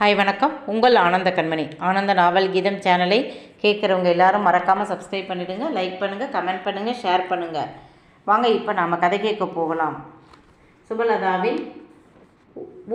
Hi வணக்கம். உங்கள் ஆனந்த கண்மணி. ஆனந்த நாவல் கீதம் சேனலை கேட்குறவங்க எல்லாரும் மறக்காமல் சப்ஸ்கிரைப் பண்ணிவிடுங்க லைக் பண்ணுங்கள் கமெண்ட் பண்ணுங்கள் ஷேர் பண்ணுங்கள் வாங்க இப்போ நாம் கதை கேட்க போகலாம். சுபலதாவின்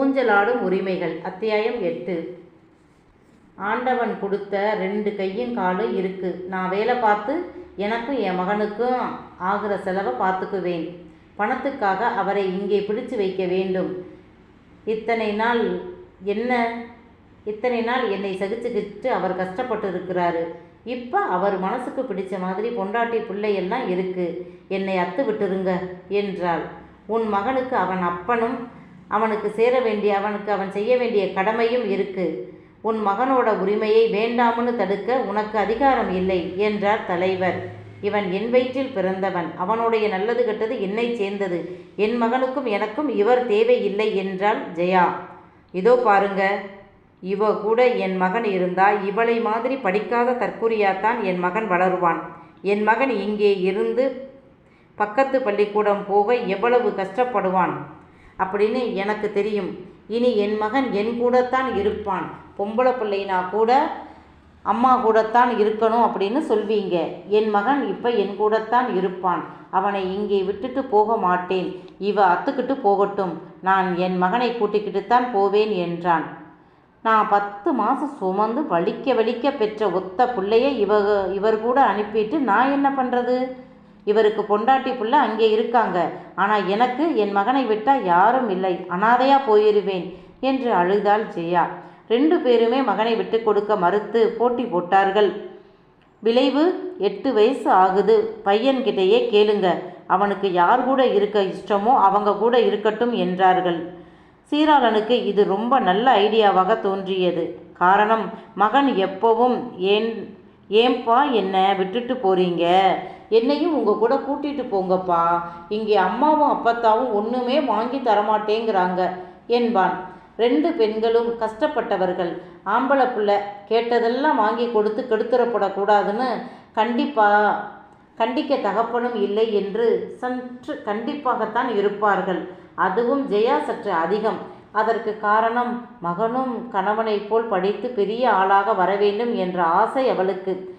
ஊஞ்சலாடும் உரிமைகள் அத்தியாயம் எட்டு. ஆண்டவன் கொடுத்த ரெண்டு கையும் காலும் இருக்குது நான் வேலை பார்த்து எனக்கும் என் மகனுக்கும் ஆகிற செலவை பார்த்துக்குவேன். பணத்துக்காக அவரை இங்கே பிடிச்சு வைக்க வேண்டும். இத்தனை நாள் என்ன இத்தனை நாள் என்னை சகிச்சுக்கிட்டு அவர் கஷ்டப்பட்டு இருக்கிறாரு இப்போ அவர் மனசுக்கு பிடிச்ச மாதிரி பொண்டாட்டி பிள்ளையெல்லாம் இருக்கு. என்னை அத்து விட்டுருங்க என்றாள். உன் மகனுக்கு அவன் அப்பனும் அவனுக்கு சேர வேண்டிய அவனுக்கு அவன் செய்ய வேண்டிய கடமையும் இருக்கு. உன் மகனோட உரிமையை வேண்டாம்னு தடுக்க உனக்கு அதிகாரம் இல்லை என்றார் தலைவர். இவன் என் வயிற்றில் பிறந்தவன். அவனுடைய நல்லது கெட்டது என்னை சேர்ந்தது. என் மகனுக்கும் எனக்கும் இவர் தேவையில்லை என்றாள் ஜெயா. இதோ பாருங்க இவ கூட என் மகன் இருந்தா இவளை மாதிரி படிக்காத தற்குறியாத்தான் என் மகன் வளருவான். என் மகன் இங்கே இருந்து பக்கத்து பள்ளிக்கூடம் போக எவ்வளவு கஷ்டப்படுவான்? அப்படின்னு எனக்கு தெரியும். இனி என் மகன் என் கூடத்தான் இருப்பான். பொம்பளை பிள்ளைனா கூட அம்மா கூடத்தான் இருக்கணும் அப்படின்னு சொல்வீங்க. என் மகன் இப்போ என் கூடத்தான் இருப்பான். அவனை இங்கே விட்டுட்டு போக மாட்டேன். இவ அத்துக்கிட்டு போகட்டும். நான் என் மகனை கூட்டிக்கிட்டு தான் போவேன் என்றான். நான் பத்து மாதம் சுமந்து வலிக்க வலிக்க பெற்ற ஒத்த பிள்ளைய இவ இவர் கூட அனுப்பிட்டு நான் என்ன பண்ணுறது இவருக்கு பொண்டாட்டி புள்ள அங்கே இருக்காங்க. ஆனால் எனக்கு என் மகனை விட்டால் யாரும் இல்லை. அனாதையாக போயிருவேன் என்று அழுதாள் ஜெயா. ரெண்டு பேருமே மகனை விட்டு கொடுக்க மறுத்து போட்டி போட்டார்கள். விளைவு எட்டு வயசு ஆகுது. பையன்கிட்டயே கேளுங்க. அவனுக்கு யார் கூட இருக்க இஷ்டமோ அவங்க கூட இருக்கட்டும் என்றார்கள். சீராளனுக்கு இது ரொம்ப நல்ல ஐடியாவாக தோன்றியது. காரணம் மகன் எப்பவும் ஏன் ஏன்பா என்ன விட்டுட்டு போறீங்க? என்னையும் உங்கள் கூட கூட்டிட்டு போங்கப்பா. இங்கே அம்மாவும் அப்பத்தாவும் ஒன்றுமே வாங்கி தரமாட்டேங்கிறாங்க என்பான். ரெண்டு பெண்களும் கஷ்டப்பட்டவர்கள். ஆம்பளை பிள்ளை கேட்டதெல்லாம் வாங்கி கொடுத்து கெடுத்துறப்படக்கூடாதுன்னு கண்டிப்பா கண்டிக்க தகப்பனும் இல்லை என்று சற்று கண்டிப்பாகத்தான் இருப்பார்கள். அதுவும் ஜெயா சற்று அதிகம். அதற்கு காரணம் மகனும் கணவனைப் போல் படித்து பெரிய ஆளாக வர வேண்டும் என்ற ஆசை அவளுக்கு.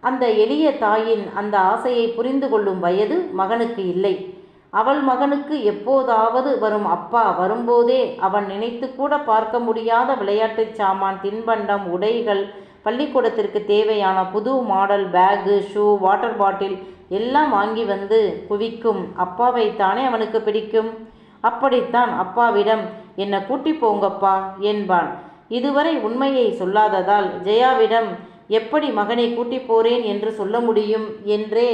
அந்த எளிய தாயின் அந்த ஆசையை புரிந்து கொள்ளும் வயது மகனுக்கு இல்லை. அவள் மகனுக்கு எப்போதாவது வரும் அப்பா வரும்போதே அவன் நினைத்து கூட பார்க்க முடியாத விளையாட்டுச் சாமான் தின்பண்டம் உடைகள் பள்ளிக்கூடத்திற்கு தேவையான புது model bag shoe water bottle எல்லாம் வாங்கி வந்து குவிக்கும். அப்பாவைத்தானே அவனுக்கு பிடிக்கும்? அப்படித்தான் அப்பாவிடம் என்னை கூட்டி போங்கப்பா என்பான். இதுவரை உண்மையை சொல்லாததால் ஜெயாவிடம் எப்படி மகனை கூட்டி போறேன் என்று சொல்ல முடியும்? என்றே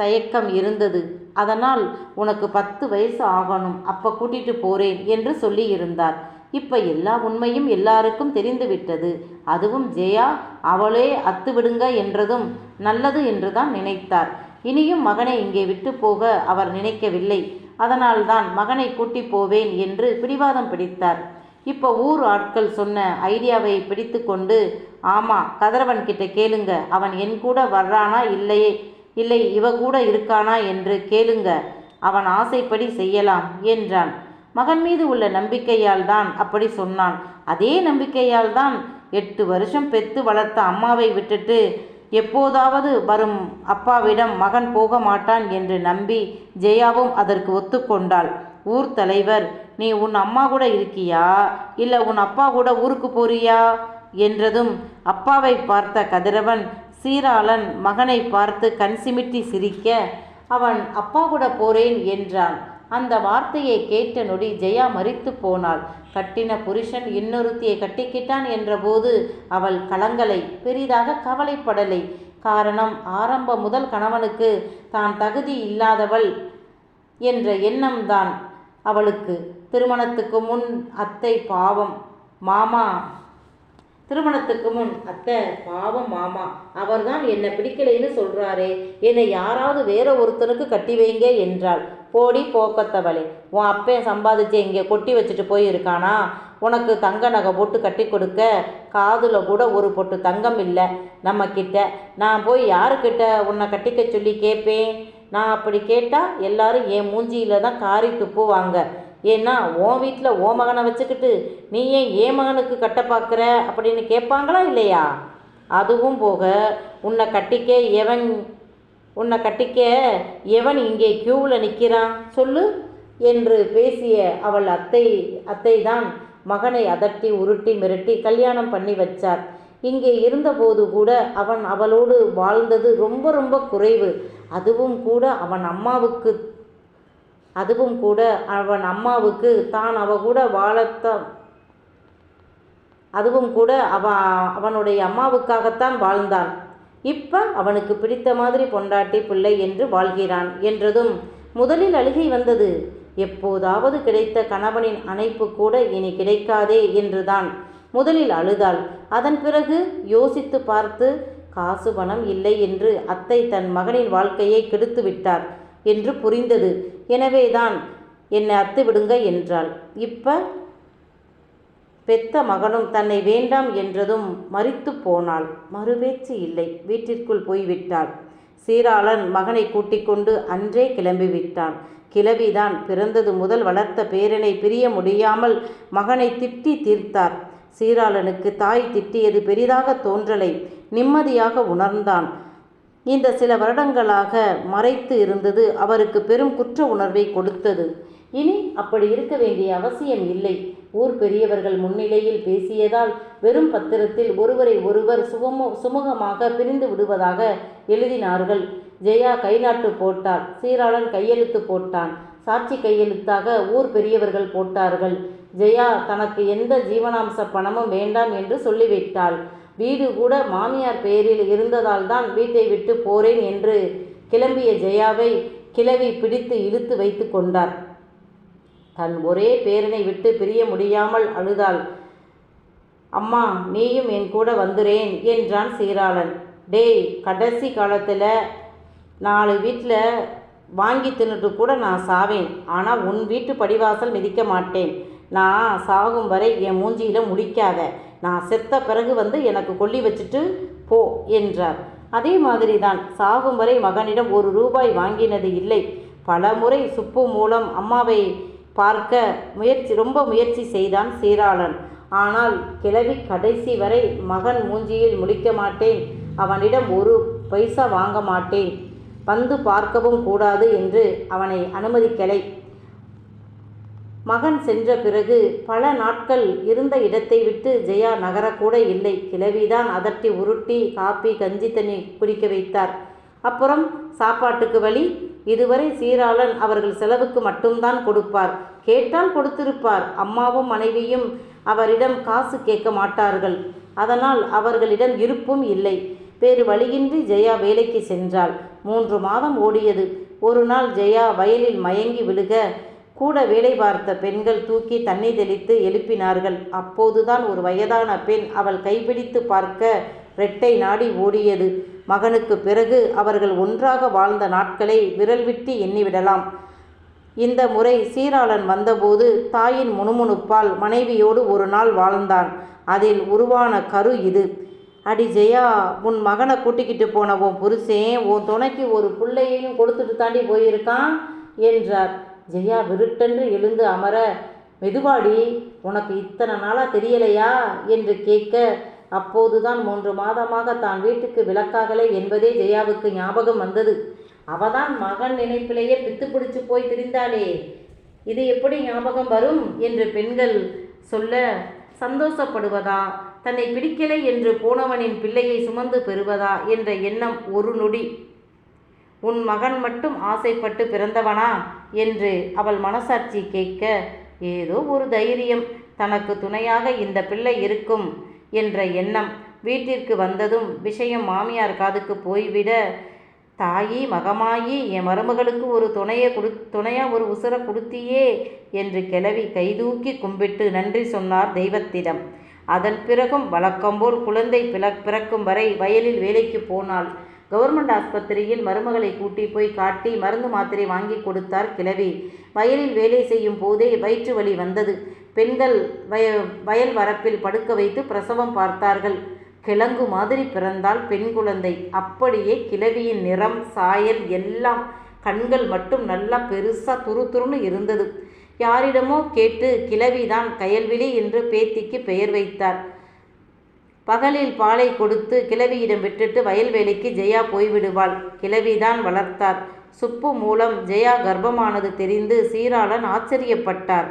தயக்கம் இருந்தது. அதனால் உனக்கு பத்து வயசு ஆகணும் அப்போ கூட்டிட்டு போறேன் என்று சொல்லியிருந்தார் இப்போ எல்லா உண்மையும் எல்லாருக்கும் தெரிந்துவிட்டது அதுவும் ஜெயா அவளே அத்து விடுங்க என்றதும் நல்லது என்றுதான் நினைத்தார். இனியும் மகனை இங்கே விட்டு போக அவர் நினைக்கவில்லை. அதனால்தான் மகனை கூட்டி போவேன் என்று பிடிவாதம் பிடித்தார். இப்போ ஊர் ஆட்கள் சொன்ன ஐடியாவை பிடித்து கொண்டு ஆமாம் கதிரவன் கிட்ட கேளுங்க அவன் என் கூட வர்றானா இல்லையே இல்லை இவ கூட இருக்கானா என்று கேளுங்க. அவன் ஆசைப்படி செய்யலாம் என்றான். மகன் மீது உள்ள நம்பிக்கையால் தான் அப்படி சொன்னான். அதே நம்பிக்கையால் தான் எட்டு வருஷம் பெத்து வளர்த்த அம்மாவை விட்டுட்டு எப்போதாவது வரும் அப்பாவிடம் மகன் போக மாட்டான் என்று நம்பி ஜெயாவும் அதற்கு ஒத்துக்கொண்டாள். ஊர் தலைவர் நீ உன் அம்மா கூட இருக்கியா? இல்லை உன் அப்பா கூட ஊருக்கு போறியா? என்றதும் அப்பாவை பார்த்த கதிரவன் சீராளன் மகனை பார்த்து கண் சிமிட்டி சிரிக்க அவன் அப்பா கூட போறேன் என்றான். அந்த வார்த்தையை கேட்ட நொடி ஜெயா மறித்து போனாள். கட்டின புருஷன் இன்னொருத்தியை கட்டிக்கிட்டான் என்றபோது அவள் கலங்கலை பெரிதாக கவலைப்படலை. காரணம் ஆரம்ப முதல் கணவனுக்கு தான் தகுதி இல்லாதவள் என்ற எண்ணம்தான் அவளுக்கு. திருமணத்துக்கு முன் அத்தை பாவம். மாமா திருமணத்துக்கு முன் அத்தை பாவம் மாமா அவர்தான் என்னை பிடிக்கலைன்னு சொல்கிறாரே என்னை யாராவது வேற ஒருத்தனுக்கு கட்டி வைங்க என்றாள். போடி போக்கத்தவளே உன் அப்பன் சம்பாதிச்சு இங்கே கொட்டி வச்சுட்டு போயிருக்கானா? உனக்கு தங்க நகை போட்டு கட்டி கொடுக்க காதில் கூட ஒரு பொட்டு தங்கம் இல்லை. நம்ம கிட்ட நான் போய் யாருக்கிட்ட உன்னை கட்டிக்க சொல்லி கேட்பேன் நான் அப்படி கேட்டால் எல்லாரும் என் மூஞ்சியில தான் காரி துப்புவாங்க. ஏன்னா உன் வீட்டில் ஓ மகனை வச்சுக்கிட்டு நீ ஏன் ஏ மகனுக்கு கட்ட பார்க்குற அப்படின்னு கேட்பாங்களா இல்லையா? அதுவும் போக உன்னை கட்டிக்க எவன் உன்னை கட்டிக்க எவன் இங்கே கியூவில் நிற்கிறான் சொல்லு என்று பேசிய அவள் அத்தை அத்தை தான் மகனை அதட்டி உருட்டி மிரட்டி கல்யாணம் பண்ணி வச்சார். இங்கே இருந்தபோது கூட அவன் அவளோடு வாழ்ந்தது ரொம்ப ரொம்ப குறைவு. அதுவும் கூட அவன் அம்மாவுக்கு அதுவும் கூட அவன் அம்மாவுக்கு தான் அவ கூட வாழத்த அதுவும் கூட அவ அவனுடைய அம்மாவுக்காகத்தான் வாழ்ந்தான். இப்போ அவனுக்கு பிடித்த மாதிரி பொண்டாட்டி பிள்ளை என்று வாழ்கிறான் என்றதும் முதலில் அழுகை வந்தது. எப்போதாவது கிடைத்த கணவனின் அணைப்பு கூட இனி கிடைக்காதே என்றுதான் முதலில் அழுதாள். அதன் பிறகு யோசித்து பார்த்து காசு பணம் இல்லை என்று அத்தை தன் மகனின் வாழ்க்கையை கெடுத்து விட்டார் என்று புரிந்தது. எனவேதான் என்னை அத்து விடுங்க என்றாள். இப்ப பெத்த மகனும் தன்னை வேண்டாம் என்றதும் மறித்து போனாள். மறுபேச்சு இல்லை. வீட்டிற்குள் போய்விட்டாள். சீராளன் மகனை கூட்டிக் கொண்டு அன்றே கிளம்பிவிட்டான். கிளவிதான் பிறந்தது முதல் வளர்த்த பேரனை பிரிய முடியாமல் மகனை திட்டி தீர்த்தார். சீராளனுக்கு தாய் திட்டியது பெரிதாக தோன்றலை. நிம்மதியாக உணர்ந்தான். இந்த சில வருடங்களாக மறைத்து இருந்தது அவருக்கு பெரும் குற்ற உணர்வை கொடுத்தது. இனி அப்படி இருக்க வேண்டிய அவசியம் இல்லை. ஊர் பெரியவர்கள் முன்னிலையில் பேசியதால் வெறும் பத்திரத்தில் ஒருவரை ஒருவர் சுகமோ சுமூகமாக பிரிந்து விடுவதாக எழுதினார்கள். ஜெயா கைநாட்டு போட்டார் சீராளன் கையெழுத்து போட்டான் சாட்சி கையெழுத்தாக ஊர் பெரியவர்கள் போட்டார்கள். ஜெயா தனக்கு எந்த ஜீவனாம்ச பணமும் வேண்டாம் என்று சொல்லிவிட்டாள். வீடு கூட மாமியார் பெயரில் இருந்ததால் தான் வீட்டை விட்டு போறேன் என்று கிளம்பிய ஜெயாவை கிளவி பிடித்து இழுத்து வைத்து கொண்டார். தன் ஒரே பேரனை விட்டு பிரிய முடியாமல் அழுதாள். அம்மா நீயும் என் கூட வந்துறேன் என்றான் சீராளன். டேய் கடைசி காலத்தில் நாலு வீட்டில் வாங்கி தின்னுட்டு கூட நான் சாவேன். ஆனால் உன் வீட்டு படிவாசல் மிதிக்க மாட்டேன். நான் சாகும் வரை என் மூஞ்சியில் முடிக்காத. நான் செத்த பிறகு வந்து எனக்கு கொல்லி வச்சுட்டு போ என்றார். அதே மாதிரி தான் சாகும் வரை மகனிடம் ஒரு ரூபாய் வாங்கினது இல்லை. பல முறை சுப்பு மூலம் அம்மாவை பார்க்க முயற்சி ரொம்ப முயற்சி செய்தான் சீராளன். ஆனால் கிழவி கடைசி வரை மகன் மூஞ்சியில் முடிக்க மாட்டேன். அவனிடம் ஒரு பைசா வாங்க மாட்டேன். வந்து பார்க்கவும் கூடாது என்று அவனை அனுமதிக்கலை. மகன் சென்ற பிறகு பல நாட்கள் இருந்த இடத்தை விட்டு ஜெயா நகரக்கூட இல்லை. கிழவிதான் அதட்டி உருட்டி காப்பி கஞ்சி தண்ணி குடிக்க வைத்தார். அப்புறம் சாப்பாட்டுக்கு வழி? இதுவரை சீராளன் அவர்கள் செலவுக்கு மட்டும்தான் கொடுப்பார். கேட்டால் கொடுத்திருப்பார். அம்மாவும் மனைவியும் அவரிடம் காசு கேட்க மாட்டார்கள். அதனால் அவர்களிடம் இருப்பும் இல்லை. வேறு வழியின்றி ஜெயா வேலைக்கு சென்றாள். மூன்று மாதம் ஓடியது. ஒரு நாள் ஜெயா வயலில் மயங்கி விழுக கூட வேலை பார்த்த பெண்கள் தூக்கி தண்ணி தெளித்து எழுப்பினார்கள். அப்போதுதான் ஒரு வயதான பெண் அவள் கைப்பிடித்து பார்க்க ரெட்டை நாடி ஓடியது. மகனுக்கு பிறகு அவர்கள் ஒன்றாக வாழ்ந்த நாட்களை விரல் விட்டு எண்ணிவிடலாம். இந்த முறை சீராளன் வந்தபோது தாயின் முணுமுணுப்பால் மனைவியோடு ஒரு நாள் வாழ்ந்தான். அதில் உருவான கரு இது. அடி ஜெயா உன் மகனை கூட்டிக்கிட்டு போன உன் புருஷன் உன் துணைக்கு ஒரு பிள்ளையையும் கொடுத்துட்டு தாண்டி போயிருக்கான் என்றார். ஜெயா விருட்டென்று எழுந்து அமர மெதுவாடி உனக்கு இத்தனை நாளாக தெரியலையா? என்று கேட்க அப்போதுதான் மூன்று மாதமாக தான் வீட்டுக்கு விளக்காகலை என்பதே ஜெயாவுக்கு ஞாபகம் வந்தது. அவதான் மகன் நினைப்பிலேயே பித்து பிடிச்சு போய் திரிந்தாளே இது எப்படி ஞாபகம் வரும்? என்று பெண்கள் சொல்ல சந்தோஷப்படுவதா? தன்னை பிடிக்கலை என்று போனவனின் பிள்ளையை சுமந்து பெறுவதா? என்ற எண்ணம் ஒரு நொடி. உன் மகன் மட்டும் ஆசைப்பட்டு பிறந்தவனா? என்று அவள் மனசாட்சி கேட்க ஏதோ ஒரு தைரியம். தனக்கு துணையாக இந்த பிள்ளை இருக்கும் என்ற எண்ணம் வீட்டிற்கு வந்ததும் விஷயம் மாமியார் காதுக்கு போய்விட தாயி மகமாயி என் மருமகளுக்கு ஒரு துணையை கொடு துணையாக ஒரு உசுரை கொடுத்தியே என்று கிளவி கைதூக்கி கும்பிட்டு நன்றி சொன்னார் தெய்வத்திடம். அதன் பிறகும் வழக்கம்போல் குழந்தை பிற பிறக்கும் வரை வயலில் வேலைக்கு போனாள். கவர்மெண்ட் ஆஸ்பத்திரியில் மருமகளை கூட்டி போய் காட்டி மருந்து மாத்திரை வாங்கி கொடுத்தார் கிழவி. வயலில் வேலை செய்யும் போதே வயிற்று வலி வந்தது. பெண்கள் வய வயல் வரப்பில் படுக்க வைத்து பிரசவம் பார்த்தார்கள். கிழங்கு மாதிரி பிறந்தால் பெண் குழந்தை. அப்படியே கிழவியின் நிறம் சாயல் எல்லாம் கண்கள் மட்டும் நல்லா பெருசாக துரு துருன்னு இருந்தது. யாரிடமோ கேட்டு கிழவிதான் கயல்விழி என்று பேத்திக்கு பெயர் வைத்தார். பகலில் பாலை கொடுத்து கிழவியிடம் விட்டுட்டு வயல்வேலைக்கு ஜெயா போய்விடுவாள். கிழவிதான் வளர்த்தார். சுப்பு மூலம் ஜெயா கர்ப்பமானது தெரிந்து சீராளன் ஆச்சரியப்பட்டார்.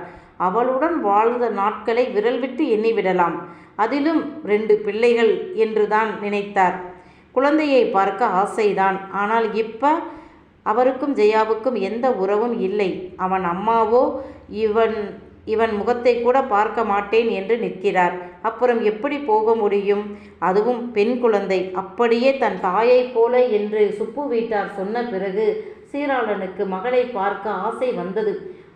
அவளுடன் வாழ்ந்த நாட்களை விரல் விட்டு எண்ணிவிடலாம். அதிலும் ரெண்டு பிள்ளைகள் என்றுதான் நினைத்தார். குழந்தையை பார்க்க ஆசைதான். ஆனால் இப்ப அவருக்கும் ஜெயாவுக்கும் எந்த உறவும் இல்லை. அவன் அம்மாவோ இவன் இவன் முகத்தை கூட பார்க்க மாட்டேன் என்று நிற்கிறார். அப்புறம் எப்படி போக முடியும்? அதுவும் பெண் குழந்தை. அப்படியே தன் தாயைப் போல என்று சுப்பு வீட்டார் சொன்ன பிறகு சீராளனுக்கு மகளை பார்க்க ஆசை வந்தது.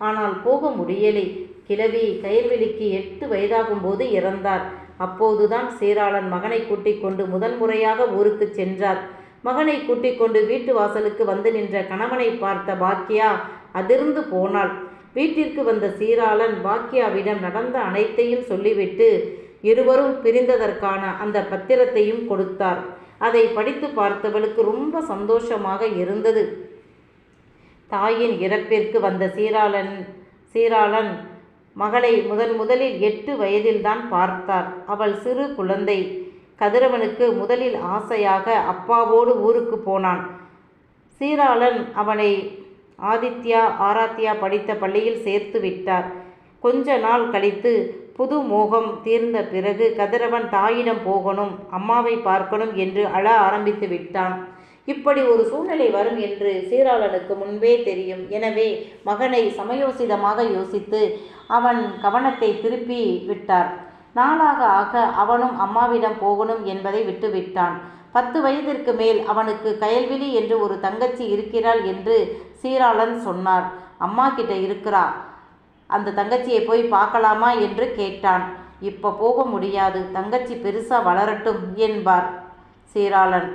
ஆனால் போக முடியலை. கிழவி கயிர்வெளிக்கு எட்டு வயதாகும்போது இறந்தார். அப்போதுதான் சீராளன் மகனை கூட்டிக் கொண்டு முதன்முறையாக ஊருக்கு சென்றார். மகனை கூட்டிக் கொண்டு வீட்டு வாசலுக்கு வந்து நின்ற கணவனை பார்த்த பாக்கியா அதிர்ந்து போனாள். வீட்டிற்கு வந்த சீராளன் பாக்கியாவிடம் நடந்த அனைத்தையும் சொல்லிவிட்டு இருவரும் பிரிந்ததற்கான அந்த பத்திரத்தையும் கொடுத்தார். அதை படித்து பார்த்தவளுக்கு ரொம்ப சந்தோஷமாக இருந்தது. தாயின் இறப்பிற்கு வந்த சீராளன் சீராளன் மகளை முதன் முதலில் எட்டு வயதில்தான் பார்த்தார். அவள் சிறு குழந்தை. கதிரவனுக்கு முதலில் ஆசையாக அப்பாவோடு ஊருக்கு போனான். சீராளன் அவனை ஆதித்யா ஆராத்யா படித்த பள்ளியில் சேர்த்து விட்டார். கொஞ்ச நாள் கழித்து புது மோகம் தீர்ந்த பிறகு கதிரவன் தாயிடம் போகணும் அம்மாவை பார்க்கணும் என்று அழ ஆரம்பித்து விட்டான். இப்படி ஒரு சூழ்நிலை வரும் என்று சீராளனுக்கு முன்பே தெரியும். எனவே மகனை சமயோசிதமாக யோசித்து அவன் கவனத்தை திருப்பி விட்டார். நாளாக ஆக அவனும் அம்மாவிடம் போகணும் என்பதை விட்டுவிட்டான். பத்து வயதிற்கு மேல் அவனுக்கு கயல்விழி என்று ஒரு தங்கச்சி இருக்கிறாள் என்று சீராளன் சொன்னார். அம்மா கிட்ட இருக்கிறா? அந்த தங்கச்சியை போய் பார்க்கலாமா என்று கேட்டான். இப்போ போக முடியாது. தங்கச்சி பெருசா வளரட்டும் என்பார் சீராளன்.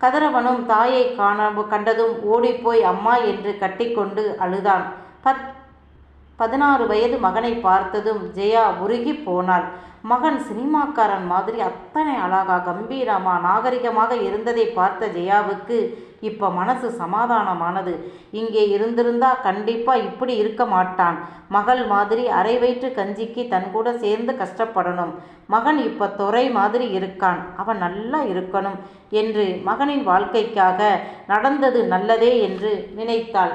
கதிரவனும் தாயை காண கண்டதும் ஓடிப்போய் அம்மா என்று கட்டிக்கொண்டு அழுதான். பத் பதினாறு வயது மகனை பார்த்ததும் ஜெயா உருகி போனாள். மகன் சினிமாக்காரன் மாதிரி அத்தனை அழகா கம்பீரமாக நாகரிகமாக இருந்ததை பார்த்த ஜெயாவுக்கு இப்போ மனசு சமாதானமானது. இங்கே இருந்திருந்தா கண்டிப்பாக இப்படி இருக்க மாட்டான். மகள் மாதிரி அரை வயிற்று கஞ்சிக்கு தன் கூட சேர்ந்து கஷ்டப்படணும். மகன் இப்போ துறை மாதிரி இருக்கான். அவன் நல்லா இருக்கணும் என்று மகனின் வாழ்க்கைக்காக நடந்தது நல்லதே என்று நினைத்தாள்.